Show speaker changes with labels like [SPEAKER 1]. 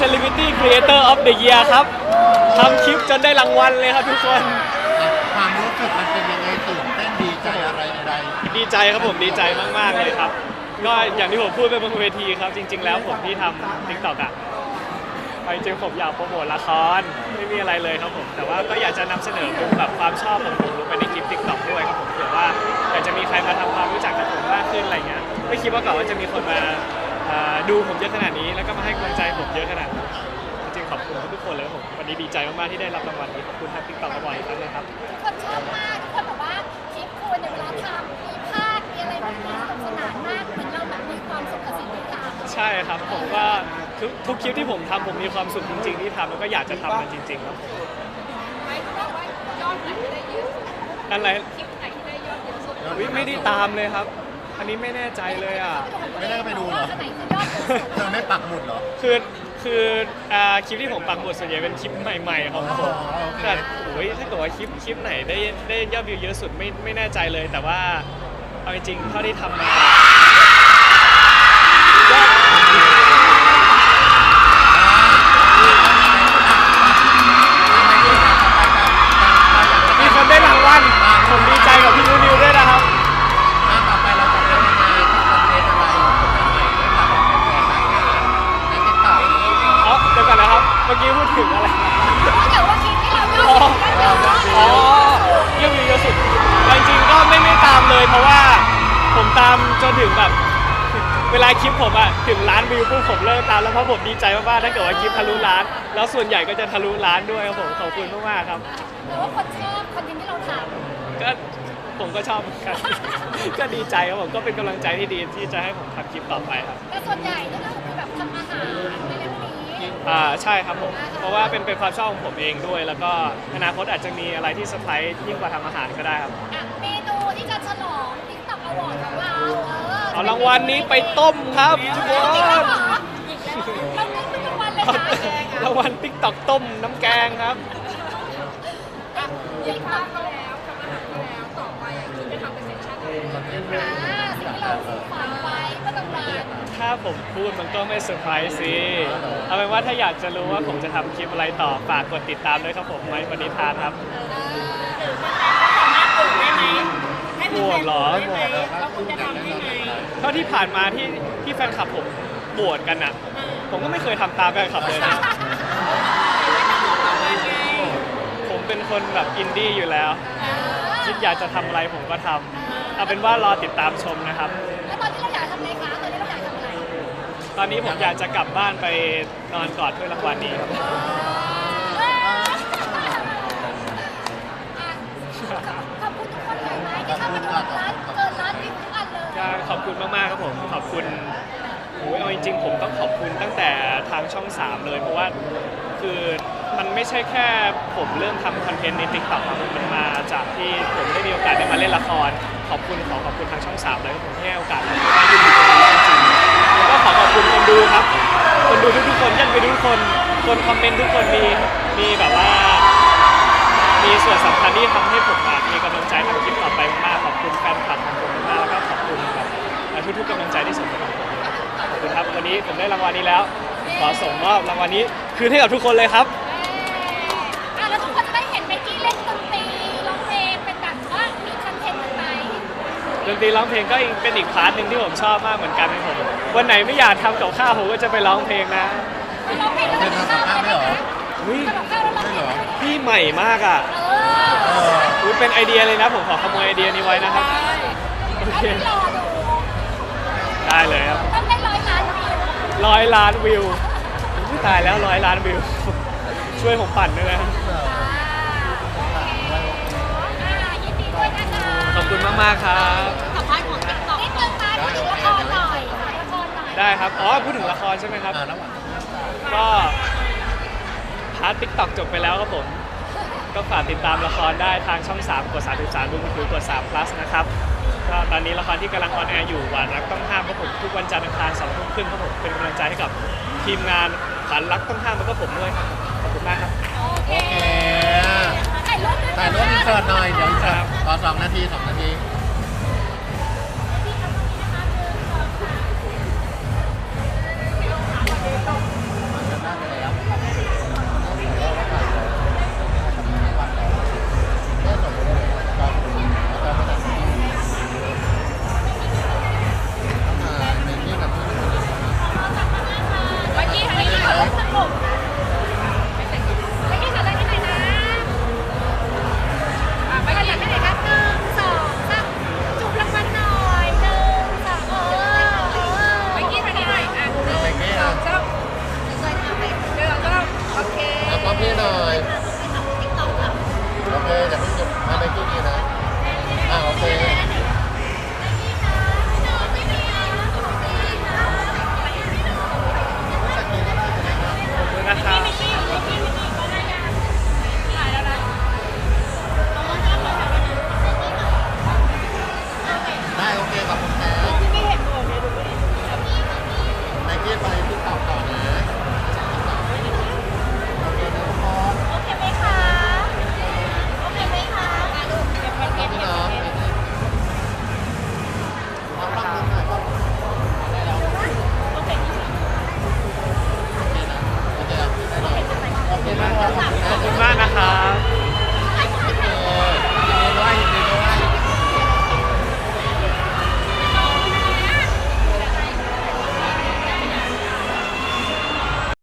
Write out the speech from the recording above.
[SPEAKER 1] Community Creator of the Year ครับทำคลิปจนได้รางวัลเลยครับทุกคน
[SPEAKER 2] ความรู้สึกมันเป็นยังไงตื่นเต้นดีใจอะไรใด
[SPEAKER 1] ดีใจครับผมดีใจมาก ๆ เลยครับ ก็อย่างที่ผมพูดไปบนเวทีครับ จริง ๆ แล้วผมที่ทำ TikTok อะเอาจริงๆผมอยากโปรโมทละครไม่มีอะไรเลยครับผม แต่ว่าก็อยากจะนำเสนอมุมแบบความชอบของผมลงไปในคลิป TikTok ด้วยครับผมเผื่อว่าอยากจะมีใครมาทำความรู้จักกับผมมากขึ้นอะไรเงี้ยไม่คิดว่าก่อนว่าจะมีคนมาอ่า ดูผมเยอะขนาดนี้ แล้วก็มาให้กำลังใจผมเยอะขนาดนี้จริงๆขอบคุณทุกๆคนเลยครับผมวันนี้ดีใจมากๆที่ได้รับรางวัลนี้ขอบคุณทาง TikTok บ่อยอีกครั้งนะครับ
[SPEAKER 3] ทุกคนชอบมากทุกคนบอกว่าคลิปคุณเนี่ยเวลาทำมีภาพมีอะไรแบบนี้สนุกสนานมากเหมือนเราแบบมีความสุขกับสิ่งที่ทำ
[SPEAKER 1] ใช่ครับผมก็ทุกทุกคลิปที่ผมทำผมมีความสุขจริง ๆ ที่ทำแล้วก็อยากจะทำมันจริงๆครับผม
[SPEAKER 4] ไม่รู้ว่ายอดไหนที่ได้เยอะสุด
[SPEAKER 1] อะไร
[SPEAKER 4] คลิปไหนที่ได้ยอดเยอะสุด
[SPEAKER 2] ๆ
[SPEAKER 1] อุ๊ยไม่ได้ตามเลยครับ อันนี้ไม่แน่ใจเลยอะ
[SPEAKER 2] ไม่ได้ก็ไปดูเหรอ
[SPEAKER 3] อันไหนคือยอดสูงสุด
[SPEAKER 2] เธอไม่ปักหมุดเหรอ
[SPEAKER 1] คือคืออ่าคลิปที่ผมปักหมุดส่วนใหญ่เป็นคลิปใหม่ๆของผม
[SPEAKER 2] อ๋อโอเค
[SPEAKER 1] แต่โอ้ยถ้าเกิดว่าคลิปคลิปไหนได้ได้ยอดวิวเยอะสุดไม่ไม่แน่ใจเลย แต่ว่าเอาจริงๆเท่าที่ทำมา ถึงแบบ เวลาคลิปผมอะถึงล้านวิวปุ๊บผมเลิกตามแล้วเพราะผมดีใจมากๆถ้าเกิดว่าคลิปทะลุล้าน แล้วส่วนใหญ่ก็จะทะลุล้านด้วยครับผมขอบคุณมากๆครับ
[SPEAKER 3] แต่ว่าคนชอบคอนเทนต์ที่เราท
[SPEAKER 1] ก็ผมก็ชอบเหมือนกัน ก็ดีใจครับผมก็เป็นกำลังใจที่ดีที่จะให้ผมทำคลิปต่อไปครับำ
[SPEAKER 3] แต่ส่วนใหญ่เนี่ยก็คือแบบทำอาหารอะไรพวกนี้
[SPEAKER 1] อ่าใช่ครับผม เพราะว่าเป็นเป็นความชอบของผมเองด้วย แล้วก็อนาคตอาจจะมีอะไรที่เซอร์ไพรส์ยิ่งกว่าทำอาหารก็ได้ครับ
[SPEAKER 3] อะ เราเออ
[SPEAKER 1] เอารางวัลนี้ไปต้มครับทุกค
[SPEAKER 3] อีกแล้ว
[SPEAKER 1] น
[SPEAKER 3] เหรออีกแล้วเราไม่เป็นรางวัลเลย
[SPEAKER 1] เอา
[SPEAKER 3] นะ
[SPEAKER 1] รางวัลติ๊กตอกต้มน้ำแกงครับ
[SPEAKER 3] ติ๊กต็อก
[SPEAKER 4] ก็แล้วทำอาหารก็แล้วต่อไปอะคิดจะทำเป็นเซสชั่นอะไร
[SPEAKER 3] อ่าสิ่งที่เราฝันไว้เมื่อกลางวัน
[SPEAKER 1] ถ้าผมพูดมันก็ไม่เซอร์ไพรส์สิเอาเป็นว่าถ้าอยากจะรู้ว่าผมจะทำคลิปอะไรต่อฝากกดติดตามด้วยครับผมไม้ปณิธานครับ บวกเหรอ
[SPEAKER 4] แล้วคุณจะทำยังไง
[SPEAKER 1] เท่าที่ผ่านมาที่ที่แฟนคลับผมบวชกันอะ ผมก็ไม่เคยทำตามแฟนคลับเลยนะ ผมเป็นคนแบบอินดี้อยู่แล้ว คิดอยากจะทำอะไรผมก็ทำเอาเป็นว่ารอติดตามชมนะครับ
[SPEAKER 3] แล้วตอนนี้เราอยากทำอะไรคะตอนนี้เราอยากทำอะไร
[SPEAKER 1] ตอนนี้ผมอยากจะกลับบ้านไปนอนกอดถ้วยรางวัลนี้ครับ
[SPEAKER 3] อ่ คุณ
[SPEAKER 1] ตั้งแต่ทางช่อง 3 เลย เพราะว่าคือมันไม่ใช่แค่ผมเริ่มทำคอนเทนต์ใน t ิ k t o k ครับมันมาจากที่ผมได้มีโอกาสได้มาเล่นละคร ขอบคุณขอขอบคุณทางช่อง 3 เลยที่ผมให้โอกาสผมได้ยืนอยู่ตรงนี้จริงๆแล้วก็ขอขอบคุณคนดูครับ คนดูทุกๆคนยันไปทุกคน คนคอมเมนต์ทุกคนมีมีแบบว่า มีส่วนสำคัญที่ทำให้ผมมีกำลังใจทำคลิปต่อไปมากขอบคุณแฟนคลับของผมมากแล้วก็ขอบคุณแบบทุกๆกำลังใจที่ส่งให้ผมขอบคุณครับ วันนี้ผมได้รางวัลนี้แล้ว ขอส่งมอบรางวัลนี้คืนให้กับทุกคนเลยครับ
[SPEAKER 3] อะแล้วทุกคนจะได้เห็นเบกกี้เล่นดนตรีร้องเพลงเป็นแบบว่ามีคอนเทนต์ไหม
[SPEAKER 1] ดนตรีร้องเพลงก็อีกเป็นอีกพาร์ทหนึ่งที่ผมชอบมากเหมือนกันครับผมวันไหนไม่อยากทำกับข้าวผมก็จะไปร้องเพลงนะ
[SPEAKER 3] ร้องเพลงแล้ว
[SPEAKER 2] เป็นทำกับข้าวไม่เหรอ
[SPEAKER 1] อุ้ย
[SPEAKER 3] ทำกับข้าวแล้วร้อง
[SPEAKER 2] ไม่
[SPEAKER 3] เพ
[SPEAKER 2] เห
[SPEAKER 3] ล
[SPEAKER 2] รงอ
[SPEAKER 1] พี่ใหม่มากอะ
[SPEAKER 3] เออ
[SPEAKER 2] เออ
[SPEAKER 1] อุ้ยเป็นไอเดียเลยนะ ผมขอขโมยไอเดียนี้ไว้นะครับ โอ
[SPEAKER 3] แล้ว
[SPEAKER 1] เค
[SPEAKER 3] ที่รอดู
[SPEAKER 1] ได้เลยครับ
[SPEAKER 3] ร้อยล้านวิว
[SPEAKER 1] อุ๊ยตายแล้วร้อยล้านวิว ช่วยผมปั่นด้วยนะ
[SPEAKER 3] อ่ายินดีด้วยนะคะ
[SPEAKER 1] ขอบคุณมากๆครับ
[SPEAKER 4] สัมภาษณ์ของติ๊กต็อก
[SPEAKER 3] นิดนึงมาพูดถึงละครหน่อยละครหน่อย
[SPEAKER 1] ได้ครับ อ๋อ พูดถึงละครใช่ไหมครับ
[SPEAKER 2] อ่าระหว่าง
[SPEAKER 1] ก็พาร์ทติ๊กต็อกจบไปแล้วครับผม ก็ฝากติดตามละครได้ทางช่อง 3 กด 33ดูมือถือกด3 plus นะครับ ก็ตอนนี้ละครที่กำลังออนแอร์อยู่หวานรักต้องห้ามครับผมทุกวันจันทร์อังคารสองทุ่มครึ่งครับผมเป็นกำลังใจให้กับทีมงานหวานรักต้องห้ามแล้วก็ผมด้วยครับขอบคุณมากครับ
[SPEAKER 3] โอเค
[SPEAKER 2] โอเค
[SPEAKER 3] ถ่ายรูปด้วย
[SPEAKER 2] ถ่ายรูปอินเสิร์ตหน่อยเดี๋ยวอินเสิร์ตขอสองนาทีสองนาที
[SPEAKER 1] คุณมากนะคะ